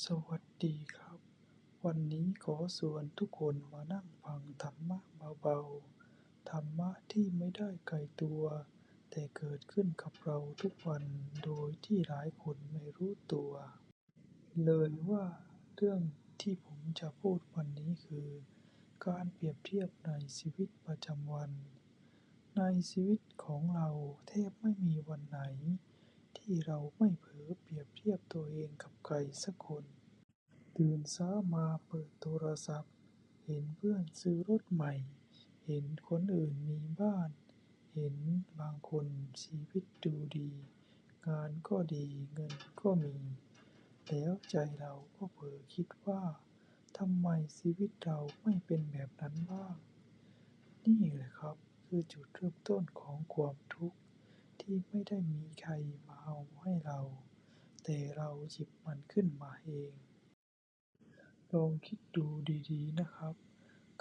สวัสดีครับ วันนี้ขอชวนทุกคนมานั่งฟังธรรมะเบาๆ ธรรมะที่ไม่ได้ไกลตัว แต่เกิดขึ้นกับเราทุกวันโดยที่หลายคนไม่รู้ตัว เลยว่าเรื่องที่ผมจะพูดวันนี้คือ การเปรียบเทียบในชีวิตประจำวัน ในชีวิตของเราแทบไม่มีวันไหน ที่เราไม่เผลอเปรียบเทียบตัวเองกับใครสักคน ตื่นเช้ามาเปิดโทรศัพท์ เห็นเพื่อนซื้อรถใหม่ เห็นคนอื่นมีบ้าน เห็นบางคนชีวิตดูดี งานก็ดีเงินก็มี แล้วใจเราก็เผลอคิดว่าทำไมชีวิตเราไม่เป็นแบบนั้นบ้าง นี่แหละครับคือจุดเริ่มต้นของความทุกข์ที่ไม่ได้มีใครมา เอาให้เรา แต่เราหยิบมันขึ้นมาเอง ลองคิดดูดี ๆ นะครับ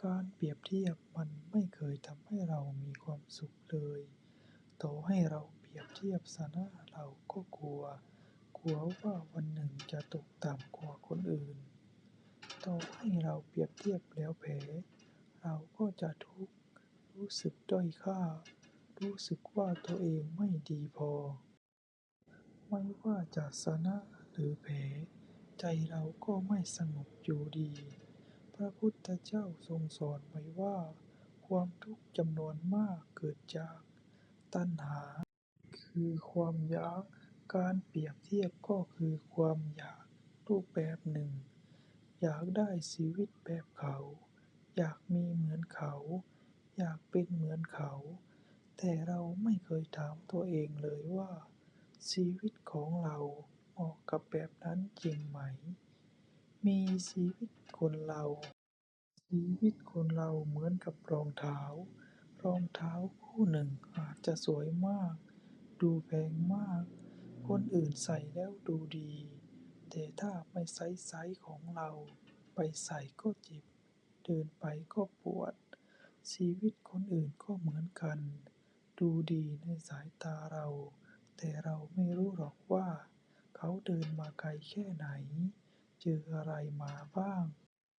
การเปรียบเทียบมันไม่เคยทำให้เรามีความสุขเลย ต่อให้เราเปรียบเทียบชนะเราก็กลัว กลัวว่าวันหนึ่งจะตกต่ำกว่าคนอื่น ต่อให้เราเปรียบเทียบแล้วแพ้เราก็จะทุกข์ รู้สึกด้อยค่า รู้สึกว่าตัวเองไม่ดีพอ ไม่ว่าจะชนะหรือแพ้ ใจเราก็ไม่สงบอยู่ดี พระพุทธเจ้าทรงสอนไว้ว่า ความทุกข์จำนวนมากเกิดจาก ตัณหา คือความอยาก การเปรียบเทียบก็คือความอยากรูปแบบหนึ่ง อยากได้ชีวิตแบบเขา อยากมีเหมือนเขา อยากเป็นเหมือนเขา แต่เราไม่เคยถามตัวเองเลยว่า ชีวิตของเราเหมาะกับแบบนั้นจริงไหม มีชีวิตคนเรา ชีวิตคนเราเหมือนกับรองเท้า รองเท้าคู่หนึ่งอาจจะสวยมาก ดูแพงมาก คนอื่นใส่แล้วดูดี แต่ถ้าไม่ใช่ไซซ์ของเรา ไปใส่ก็เจ็บ เดินไปก็ปวด ชีวิตคนอื่นก็เหมือนกัน ดูดีในสายตาเรา แต่เราไม่รู้หรอกว่าเขาเดินมาไกลแค่ไหน เจออะไรมาบ้าง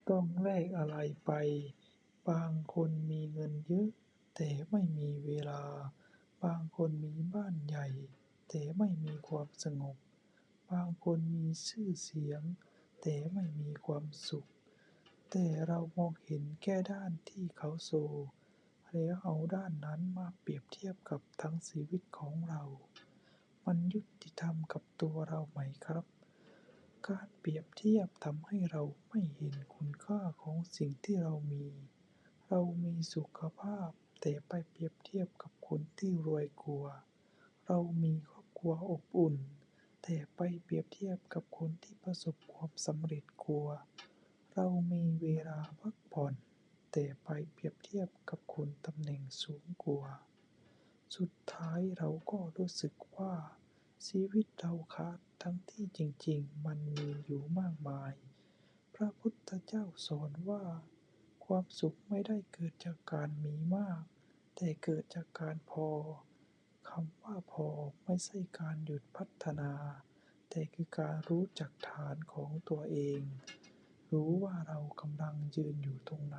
ต้องแลกอะไรไป บางคนมีเงินเยอะ แต่ไม่มีเวลา บางคนมีบ้านใหญ่ แต่ไม่มีความสงบ บางคนมีชื่อเสียง แต่ไม่มีความสุข แต่เรามองเห็นแค่ด้านที่เขาโชว์แล้วเอาด้านนั้นมาเปรียบเทียบกับทั้งชีวิตของเรา มันยุติธรรมกับตัวเราไหมครับ การเปรียบเทียบทำให้เราไม่เห็นคุณค่าของสิ่งที่เรามี เรามีสุขภาพ แต่ไปเปรียบเทียบกับคนที่รวยกว่า เรามีครอบครัวอบอุ่น แต่ไปเปรียบเทียบกับคนที่ประสบความสำเร็จกว่า เรามีเวลาพักผ่อน แต่ไปเปรียบเทียบกับคนตำแหน่งสูงกว่า สุดท้ายเราก็รู้สึกว่า ชีวิตเราขาดทั้งที่จริง ๆ มันมีอยู่มากมาย พระพุทธเจ้าสอนว่า ความสุขไม่ได้เกิดจากการมีมาก แต่เกิดจากการพอ คำว่าพอไม่ใช่การหยุดพัฒนา แต่คือการรู้จักฐานของตัวเอง รู้ว่าเรากำลังยืนอยู่ตรงไหน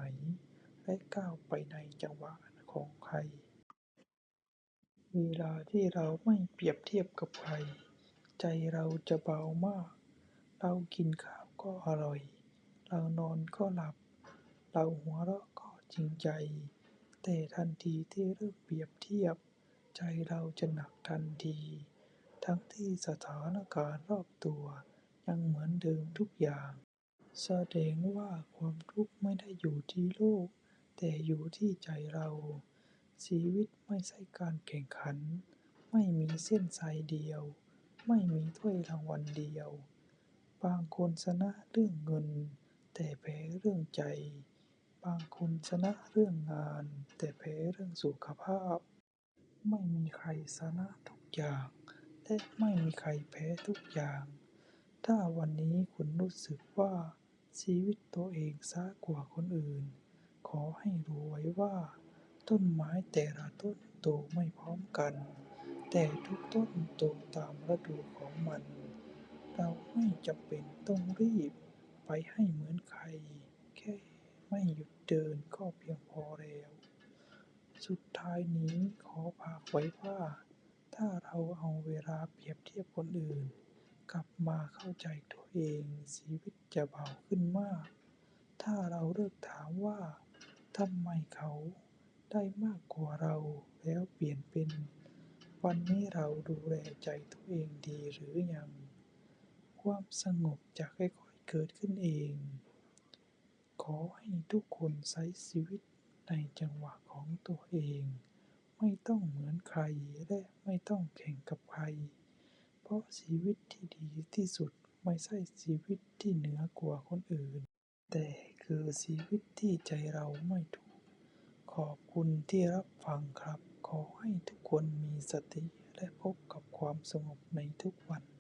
และก้าวไปในจังหวะของใคร เวลาที่เราไม่เปรียบเทียบกับใคร ใจเราจะเบามาก เรากินข้าวก็อร่อย เรานอนก็หลับ เราหัวเราะก็จริงใจ แต่ทันทีที่เริ่มเปรียบเทียบ ใจเราจะหนักทันที ทั้งที่สถานการณ์รอบตัวยังเหมือนเดิมทุกอย่าง แสดงว่าความทุกข์ไม่ได้อยู่ที่โลก แต่อยู่ที่ใจเรา ชีวิตไม่ใช่การแข่งขัน ไม่มีเส้นชัยเดียว ไม่มีถ้วยรางวัลเดียว บางคนชนะเรื่องเงิน แต่แพ้เรื่องใจ บางคนชนะเรื่องงาน แต่แพ้เรื่องสุขภาพ ไม่มีใครชนะทุกอย่าง และไม่มีใครแพ้ทุกอย่าง ถ้าวันนี้คุณรู้สึกว่าชีวิตตัวเองช้ากว่าคนอื่น ขอให้รู้ไว้ว่า ต้นไม้แต่ละต้นโตไม่พร้อมกัน แต่ทุกต้นโตตามฤดูของมัน เราไม่จำเป็นต้องรีบไปให้เหมือนใคร แค่ไม่หยุดเดินก็เพียงพอแล้ว สุดท้ายนี้ขอฝากไว้ว่า ถ้าเราเอาเวลาเปรียบเทียบคนอื่น กลับมาเข้าใจตัวเองชีวิตจะเบาขึ้นมาก ถ้าเราเลิกถามว่าทำไมเขา ได้มากกว่าเราแล้วเปลี่ยนเป็น วันนี้เราดูแลใจตัวเองดีหรือยัง ความสงบจะค่อยๆเกิดขึ้นเอง ขอให้ทุกคนใช้ชีวิตในจังหวะของตัวเอง ไม่ต้องเหมือนใครและไม่ต้องแข่งกับใคร เพราะชีวิตที่ดีที่สุดไม่ใช่ชีวิตที่เหนือกว่าคนอื่น แต่คือชีวิตที่ใจเราไม่ทุก ขอบคุณที่รับฟังครับ ขอให้ทุกคนมีสติและพบกับความสงบในทุกวัน